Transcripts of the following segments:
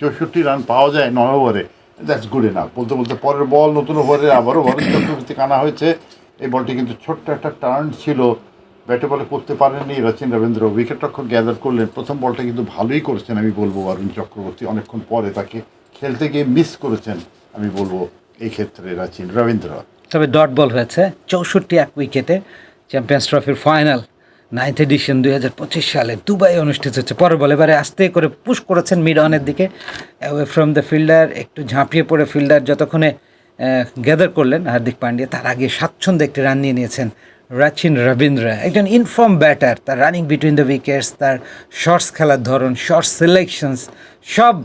চৌষট্টি রান পাওয়া যায় নয় ওভারে। দ্যাটস গুড এনাফ বলতে বলতে পরের বল নতুন ওভারে আবারও বরুণ চক্রবর্তী কানা হয়েছে। এই বলটি কিন্তু ছোট্ট একটা টার্ন ছিল। ব্যাটে বলে করতে পারেননি রচিন রবীন্দ্র। উইকেট রক্ষক গ্যাদার করলেন। প্রথম বলটা কিন্তু ভালোই করেছেন, আমি বলব বরুণ চক্রবর্তী। অনেকক্ষণ পরে তাকে খেলতে গিয়ে মিস করেছেন, আমি বলব এই ক্ষেত্রে রচিন রবীন্দ্র। তবে ডট বল হয়েছে। চৌষট্টি এক উইকেটে চ্যাম্পিয়ন্স ট্রফির ফাইনাল নাইন্থ এডিশন দুই হাজার পঁচিশ সালে দুবাই অনুষ্ঠিত হচ্ছে। পরের বল, এবারে আস্তে করে পুশ করেছেন মিড অনের দিকে। অ্যাওয়ে ফ্রম দ্য ফিল্ডার একটু ঝাঁপিয়ে পড়ে ফিল্ডার যতক্ষণে গ্যাদার করলেন হার্দিক পান্ডিয়া, তার আগে স্বাচ্ছন্দ্যে একটি রান নিয়ে নিয়েছেন রাচিন রবীন্দ্র। একজন ইনফর্ম ব্যাটার তার রানিং বিটুইন দ্য উইকেটস তার শর্টস খেলার ধরন শর্টস সিলেকশনস সব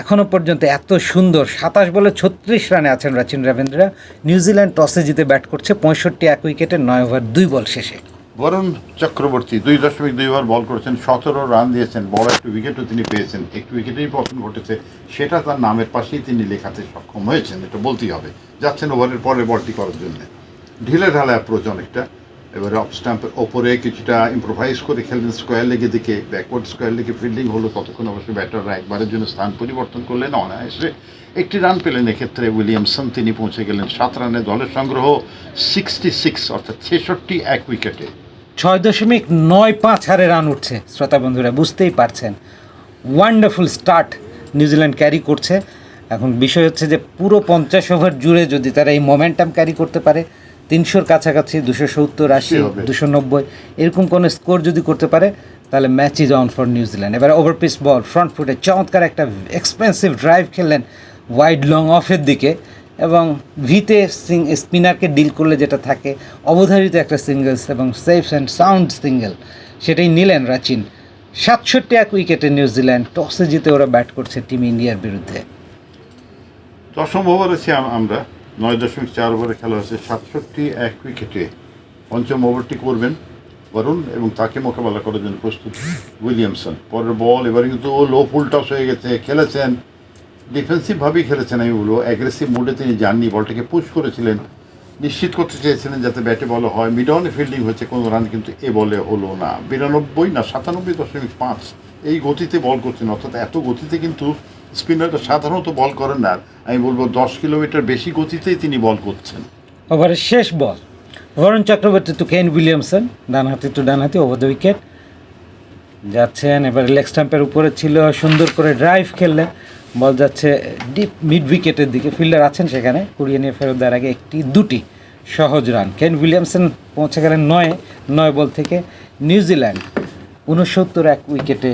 এখনও পর্যন্ত এত সুন্দর। সাতাশ বলে ছত্রিশ রানে আছেন রাচিন রবীন্দ্রা। নিউজিল্যান্ড টসে জিতে ব্যাট করছে পঁয়ষট্টি এক উইকেটে, নয় ওভার দুই বল শেষে। বরুণ চক্রবর্তী দুই দশমিক দুই ওভার বল করেছেন, সতেরো রান দিয়েছেন, বড় একটু উইকেটও তিনি পেয়েছেন। একটু উইকেটেই পতন ঘটেছে, সেটা তার নামের পাশেই তিনি লেখাতে সক্ষম হয়েছেন, এটা বলতেই হবে। যাচ্ছেন ওভারের পরে বলটি করার জন্য। ঢিলে ঢালা অ্যাপ্রোচ অনেকটা, এবারে অফ স্ট্যাম্পের ওপরে কিছুটা ইম্প্রোভাইজ করে খেললেন স্কোয়ার লেগে দিকে ব্যাকওয়ার্ড স্কোয়ার লেগে ফিল্ডিং হলো, ততক্ষণ অবশ্যই ব্যাটাররা একবারের জন্য স্থান পরিবর্তন করলেন অনায়াসে। একটি রান পেলেন এক্ষেত্রে উইলিয়ামসন, তিনি পৌঁছে গেলেন সাত রানে। দলের সংগ্রহ সিক্সটি সিক্স অর্থাৎ ছেষট্টি এক উইকেটে ছয় দশমিক নয় পাঁচ হারে রান উঠছে। শ্রোতা বন্ধুরা বুঝতেই পারছেন। ওয়ান্ডারফুল স্টার্ট নিউজিল্যান্ড ক্যারি করছে। এখন বিষয় হচ্ছে যে পুরো পঞ্চাশ ওভার জুড়ে যদি তারা এই মোমেন্টাম ক্যারি করতে পারে তিনশোর কাছাকাছি দুশো সত্তর আশি দুশো নব্বই এরকম কোনো স্কোর যদি করতে পারে তাহলে match is on for New Zealand. এবার ওভার পিস বল ফ্রন্ট ফুটে চমৎকার একটা এক্সপেন্সিভ ড্রাইভ খেললেন ওয়াইড লং অফের দিকে। এবং ভিতে স্পিনারকে ডিল করলে যেটা থাকে, অবধারিত একটা সিঙ্গেলস এবং সেফ অ্যান্ড সাউন্ড সিঙ্গেল সেটাই নিলেন রাচিন। সাতষট্টি এক উইকেটে নিউজিল্যান্ড টসে জিতে ওরা ব্যাট করছে টিম ইন্ডিয়ার বিরুদ্ধে। দশম ওভার আমরা। নয় দশমিক চার ওভারে খেলা হয়েছে। সাতষট্টি এক উইকেটে পঞ্চম ওভারটি করবেন বরুণ এবং তাকে মোকাবেলা করার জন্য প্রস্তুত উইলিয়ামসন। পরের বল, এবার কিন্তু ও লো ফুল টস হয়ে গেছে। খেলেছেন ডিফেন্সিভভাবেই খেলেছেন আমি বলব অ্যাগ্রেসিভ মোডে তিনি যাননি, বলটাকে পুশ করেছিলেন। নিশ্চিত করতে চেয়েছিলেন যাতে ব্যাটে বল হয়। মিডনে ফিল্ডিং হচ্ছে কোনো রান কিন্তু এ বলে হলো না। বিরানব্বই না সাতানব্বই দশমিক পাঁচ। এই গতিতে বল করছেন, অর্থাৎ এত গতিতে কিন্তু স্পিনাররা সাধারণত বল করেন না। আমি বলব দশ কিলোমিটার বেশি গতিতেই তিনি বল করছেন। ওভারের শেষ ball. Varun Chakravarthy to Kane Williamson ডান ডানহাতি টু ডানহাতি ওভার দ্য উইকেট যাচ্ছেন, এবার লেগ স্টাম্পের উপরে ছিল, সুন্দর করে ড্রাইভ খেললেন। বল যাচ্ছে ডিপ মিড উইকেটের দিকে। ফিল্ডার আছেন সেখানে। কুড়িয়ে নিয়ে ফেরত দেওয়ার আগে একটি, দুটি সহজ রান কেন উইলিয়ামসন পৌঁছে গেলেন নয় নয় বল থেকে নিউজিল্যান্ড। উনসত্তর এক উইকেটে